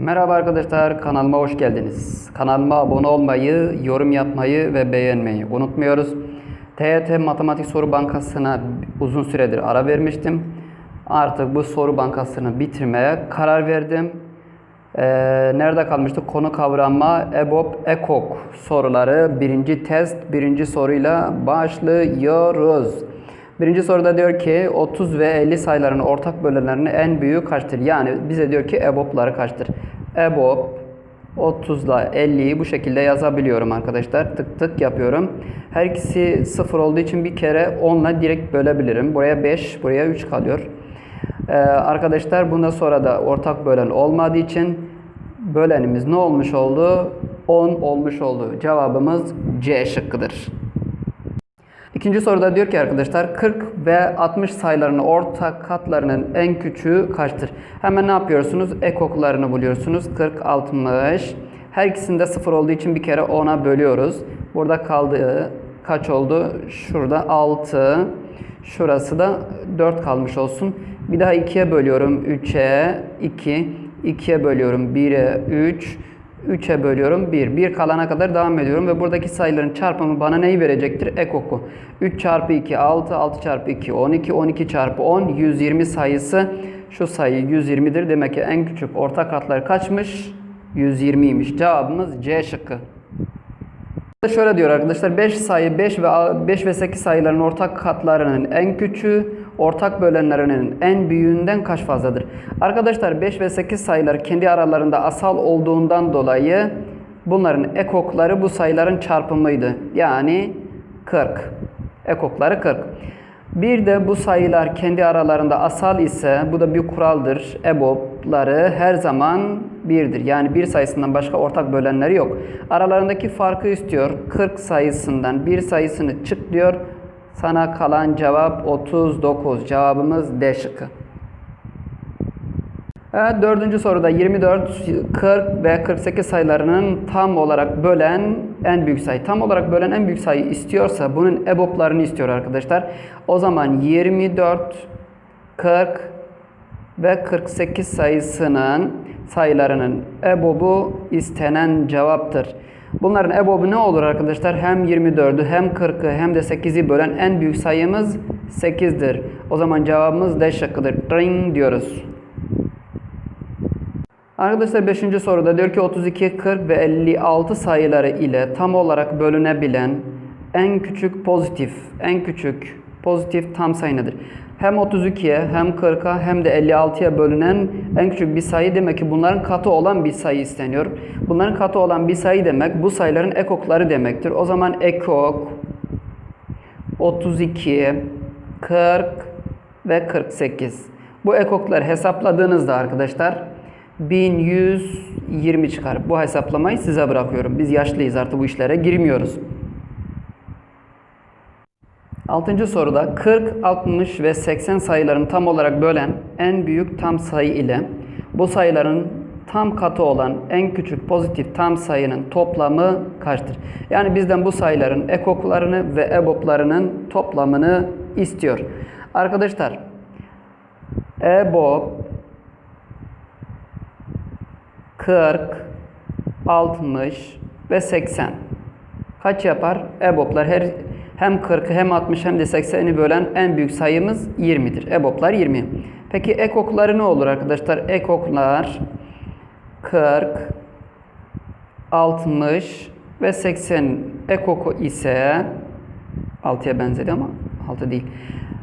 Merhaba arkadaşlar, kanalıma hoş geldiniz. Kanalıma abone olmayı, yorum yapmayı ve beğenmeyi unutmuyoruz. TYT Matematik Soru Bankası'na uzun süredir ara vermiştim. Artık bu soru bankasını bitirmeye karar verdim. Ee, nerede kalmıştık? Konu kavranma, EBOB, EKOK soruları. Birinci test, birinci soruyla başlıyoruz. Birinci soruda diyor ki 30 ve 50 sayıların ortak bölenlerinin en büyüğü kaçtır? Yani bize diyor ki EBOB'ları kaçtır? EBOB 30 ile 50'yi bu şekilde yazabiliyorum arkadaşlar. Tık tık yapıyorum. Her ikisi 0 olduğu için bir kere 10 ile direkt bölebilirim. Buraya 5, buraya 3 kalıyor. Ee, arkadaşlar bundan sonra da ortak bölen olmadığı için bölenimiz ne olmuş oldu? 10 olmuş oldu. Cevabımız C şıkkıdır. İkinci soruda diyor ki arkadaşlar 40 ve 60 sayılarının ortak katlarının en küçüğü kaçtır? Hemen ne yapıyorsunuz? Ekoklarını buluyorsunuz. 40, 60. Her ikisinde 0 olduğu için bir kere 10'a bölüyoruz. Burada kaldığı kaç oldu? Şurada 6. Şurası da 4 kalmış olsun. Bir daha 2'ye bölüyorum. 3'e 2. 2'ye bölüyorum. 1'e 3. 3'e bölüyorum 1. 1 kalana kadar devam ediyorum ve buradaki sayıların çarpımı bana neyi verecektir? Ekoku. 3 çarpı 2 6, 6 çarpı 2 12, 12 çarpı 10 120 sayısı şu sayı 120'dir. Demek ki en küçük ortak katları kaçmış? 120'ymiş. Cevabımız C şıkkı. Şöyle diyor arkadaşlar 5 sayı 5 ve 5 ve 8 sayıların ortak katlarının en küçüğü ortak bölenlerinin en büyüğünden kaç fazladır? Arkadaşlar 5 ve 8 sayılar kendi aralarında asal olduğundan dolayı bunların ekokları bu sayıların çarpımıydı. Yani 40. Ekokları 40. Bir de bu sayılar kendi aralarında asal ise bu da bir kuraldır. EBOB'ları her zaman birdir. Yani bir sayısından başka ortak bölenleri yok. Aralarındaki farkı istiyor. 40 sayısından bir sayısını çık diyor. Sana kalan cevap 39. Cevabımız D şıkkı. Evet, dördüncü soruda 24, 40 ve 48 sayılarının tam olarak bölen en büyük sayı. Tam olarak bölen en büyük sayı istiyorsa bunun EBOB'larını istiyor arkadaşlar. O zaman 24, 40 ve 48 sayısının sayılarının EBOB'u istenen cevaptır. Bunların EBOB'u ne olur arkadaşlar? Hem 24'ü hem 40'ı hem de 8'i bölen en büyük sayımız 8'dir. O zaman cevabımız D şıkkıdır. Ring diyoruz. Arkadaşlar 5. soruda diyor ki 32, 40 ve 56 sayıları ile tam olarak bölünebilen en küçük pozitif, en küçük pozitif tam sayı nedir? Hem 32'ye hem 40'a hem de 56'ya bölünen en küçük bir sayı demek ki bunların katı olan bir sayı isteniyor. Bunların katı olan bir sayı demek bu sayıların ekokları demektir. O zaman ekok 32, 40 ve 48. Bu ekokları hesapladığınızda arkadaşlar 1120 çıkar. Bu hesaplamayı size bırakıyorum. Biz yaşlıyız artık bu işlere girmiyoruz. Altıncı soruda 40, 60 ve 80 sayılarını tam olarak bölen en büyük tam sayı ile bu sayıların tam katı olan en küçük pozitif tam sayının toplamı kaçtır? Yani bizden bu sayıların ekoklarını ve EBOB'larının toplamını istiyor. Arkadaşlar EBOB 40, 60 ve 80. Kaç yapar? EBOB'lar her hem 40'ı hem 60 hem de 80'i bölen en büyük sayımız 20'dir. EBOB'lar 20. Peki ekokları ne olur arkadaşlar? Ekoklar 40, 60 ve 80 ekoku ise 6'ya benzedi ama 6 değil.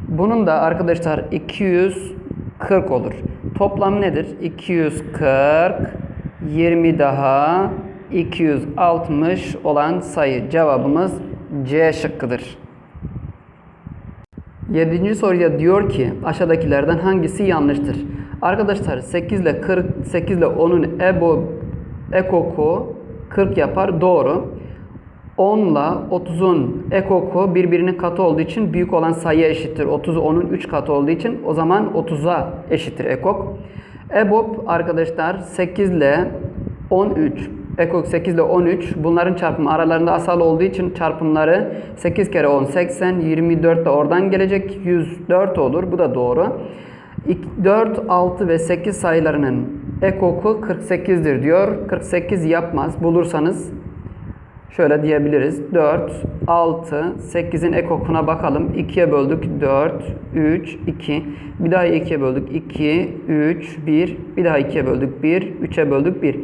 Bunun da arkadaşlar 240 olur. Toplam nedir? 240 20 daha 260 olan sayı. Cevabımız C şıkkıdır. 7. soruya diyor ki aşağıdakilerden hangisi yanlıştır? Arkadaşlar 8 ile 40 8 ile 10'un ebo ekoku 40 yapar. Doğru. 10 ile 30'un ekoku birbirinin katı olduğu için büyük olan sayıya eşittir. 30 10'un 3 katı olduğu için o zaman 30'a eşittir ekok. EBOB arkadaşlar 8 ile 13 Ekok 8 ile 13 bunların çarpımı aralarında asal olduğu için çarpımları 8 kere 10 80 24 de oradan gelecek 104 olur bu da doğru. 4, 6 ve 8 sayılarının ekoku 48'dir diyor. 48 yapmaz. Bulursanız şöyle diyebiliriz. 4, 6, 8'in ekokuna bakalım. 2'ye böldük 4, 3, 2. Bir daha 2'ye böldük 2, 3, 1. Bir daha 2'ye böldük 1, 3'e böldük 1.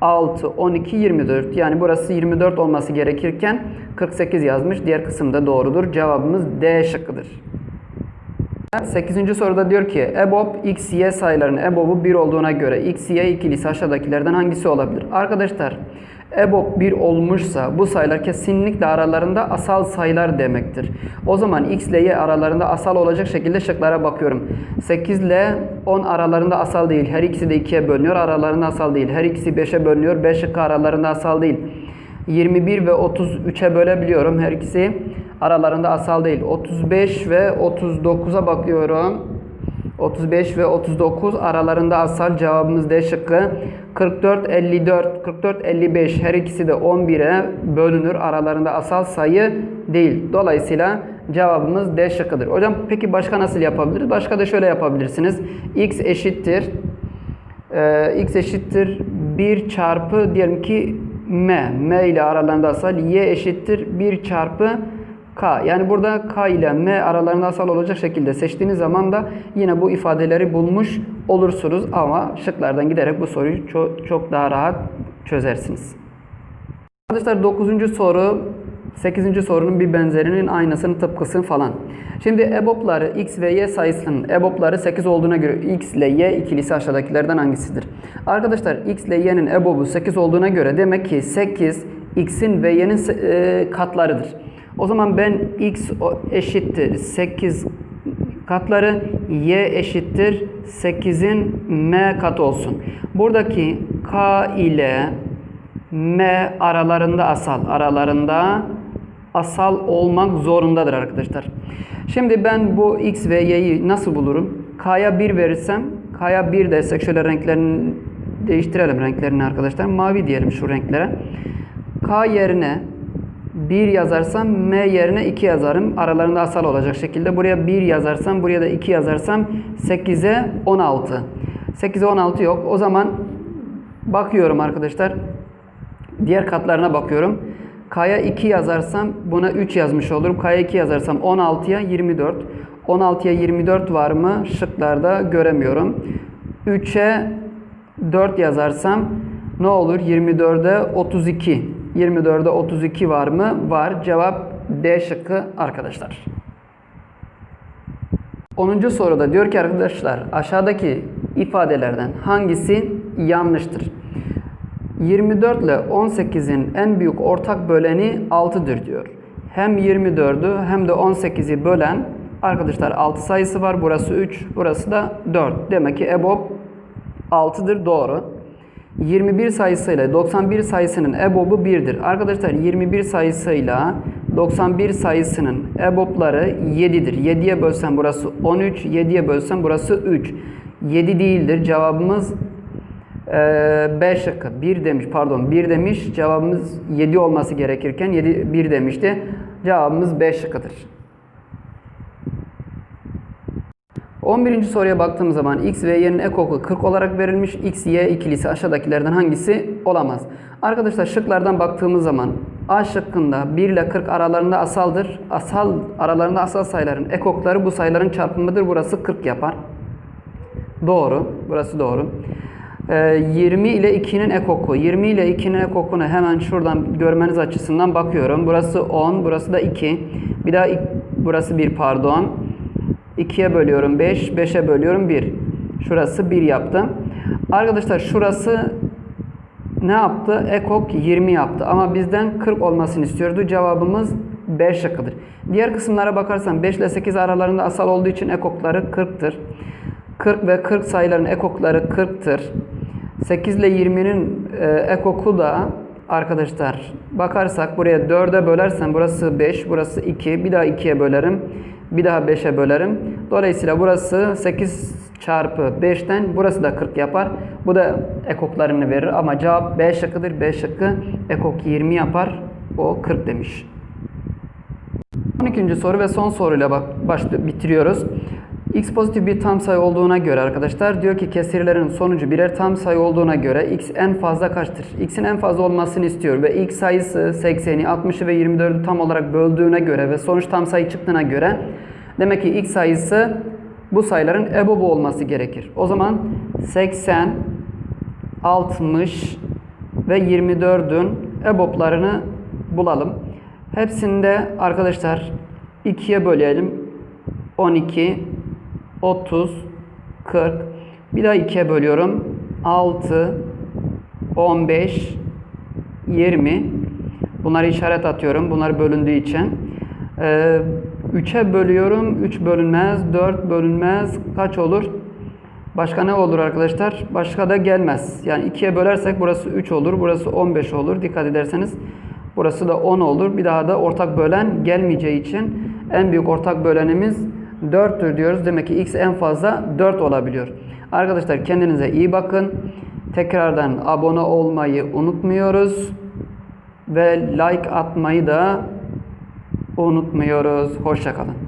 6, 12, 24. Yani burası 24 olması gerekirken 48 yazmış. Diğer kısımda doğrudur. Cevabımız D şıkkıdır. 8. soruda diyor ki EBOB x, y sayılarının EBOB'u 1 olduğuna göre x, y ikilisi aşağıdakilerden hangisi olabilir? Arkadaşlar EBOB 1 olmuşsa bu sayılar kesinlikle aralarında asal sayılar demektir. O zaman x ile y aralarında asal olacak şekilde şıklara bakıyorum. 8 ile 10 aralarında asal değil. Her ikisi de 2'ye bölünüyor. Aralarında asal değil. Her ikisi 5'e bölünüyor. 5 şıkkı aralarında asal değil. 21 ve 33'e bölebiliyorum. Her ikisi aralarında asal değil. 35 ve 39'a bakıyorum. 35 ve 39 aralarında asal cevabımız D şıkkı. 44, 54, 44, 55 her ikisi de 11'e bölünür. Aralarında asal sayı değil. Dolayısıyla cevabımız D şıkkıdır. Hocam peki başka nasıl yapabiliriz? Başka da şöyle yapabilirsiniz. x eşittir ee, x eşittir 1 çarpı diyelim ki m. m ile aralarında asal y eşittir 1 çarpı k. Yani burada k ile m aralarında asal olacak şekilde seçtiğiniz zaman da yine bu ifadeleri bulmuş olursunuz. Ama şıklardan giderek bu soruyu çok, çok daha rahat çözersiniz. Arkadaşlar 9. soru 8. sorunun bir benzerinin aynısının tıpkısını falan. Şimdi EBOB'ları x ve y sayısının EBOB'ları 8 olduğuna göre x ile y ikilisi aşağıdakilerden hangisidir? Arkadaşlar x ile y'nin EBOB'u 8 olduğuna göre demek ki 8 x'in ve y'nin e, katlarıdır. O zaman ben x eşittir 8 katları y eşittir 8'in m katı olsun. Buradaki k ile m aralarında asal. Aralarında asal olmak zorundadır arkadaşlar. Şimdi ben bu x ve y'yi nasıl bulurum? K'ya 1 verirsem, K'ya 1 dersek şöyle renklerini değiştirelim renklerini arkadaşlar. Mavi diyelim şu renklere. K yerine 1 yazarsam M yerine 2 yazarım. Aralarında asal olacak şekilde. Buraya 1 yazarsam, buraya da 2 yazarsam 8'e 16. 8'e 16 yok. O zaman bakıyorum arkadaşlar. Diğer katlarına bakıyorum. K'ya 2 yazarsam buna 3 yazmış olurum. K'ya 2 yazarsam 16'ya 24. 16'ya 24 var mı? Şıklarda göremiyorum. 3'e 4 yazarsam ne olur? 24'e 32. 24'e 32 var mı? Var. Cevap D şıkkı arkadaşlar. 10. soruda diyor ki arkadaşlar aşağıdaki ifadelerden hangisi yanlıştır? 24 ile 18'in en büyük ortak böleni 6'dır diyor. Hem 24'ü hem de 18'i bölen arkadaşlar 6 sayısı var. Burası 3, burası da 4. Demek ki EBOB 6'dır doğru. 21 sayısıyla 91 sayısının EBOB'u 1'dir. Arkadaşlar 21 sayısıyla 91 sayısının EBOB'ları 7'dir. 7'ye bölsem burası 13, 7'ye bölsem burası 3. 7 değildir. Cevabımız ee, B şıkkı 1 demiş pardon 1 demiş cevabımız 7 olması gerekirken 7 1 demişti. Cevabımız B şıkkıdır. 11. soruya baktığımız zaman x ve y'nin ekoku 40 olarak verilmiş. x, y ikilisi aşağıdakilerden hangisi olamaz? Arkadaşlar şıklardan baktığımız zaman A şıkkında 1 ile 40 aralarında asaldır. Asal aralarında asal sayıların ekokları bu sayıların çarpımıdır. Burası 40 yapar. Doğru. Burası doğru. 20 ile 2'nin ekoku. 20 ile 2'nin ekokunu hemen şuradan görmeniz açısından bakıyorum. Burası 10, burası da 2. Bir daha burası 1 pardon. 2'ye bölüyorum 5, 5'e bölüyorum 1. Şurası 1 yaptı. Arkadaşlar şurası ne yaptı? Ekok 20 yaptı. Ama bizden 40 olmasını istiyordu. Cevabımız B şıkkıdır. Diğer kısımlara bakarsan 5 ile 8 aralarında asal olduğu için ekokları 40'tır. 40 ve 40 sayıların ekokları 40'tır. 8 ile 20'nin e, ekoku da arkadaşlar bakarsak buraya 4'e bölersen burası 5, burası 2. Bir daha 2'ye bölerim. Bir daha 5'e bölerim. Dolayısıyla burası 8 çarpı 5'ten burası da 40 yapar. Bu da ekoklarını verir ama cevap B şıkkıdır. B şıkkı ekok 20 yapar. O 40 demiş. 12. soru ve son soruyla bak başlıyor bitiriyoruz. X pozitif bir tam sayı olduğuna göre arkadaşlar diyor ki kesirlerin sonucu birer tam sayı olduğuna göre x en fazla kaçtır? x'in en fazla olmasını istiyor ve x sayısı 80'i 60'ı ve 24'ü tam olarak böldüğüne göre ve sonuç tam sayı çıktığına göre demek ki x sayısı bu sayıların ebobu olması gerekir. O zaman 80, 60 ve 24'ün eboplarını bulalım. Hepsinde arkadaşlar 2'ye bölelim. 12, 30, 40. Bir daha 2'ye bölüyorum. 6, 15, 20. Bunları işaret atıyorum. Bunlar bölündüğü için. Ee, 3'e bölüyorum. 3 bölünmez. 4 bölünmez. Kaç olur? Başka ne olur arkadaşlar? Başka da gelmez. Yani 2'ye bölersek burası 3 olur. Burası 15 olur. Dikkat ederseniz. Burası da 10 olur. Bir daha da ortak bölen gelmeyeceği için en büyük ortak bölenimiz 4'tür diyoruz. Demek ki x en fazla 4 olabiliyor. Arkadaşlar kendinize iyi bakın. Tekrardan abone olmayı unutmuyoruz. Ve like atmayı da unutmuyoruz. Hoşçakalın.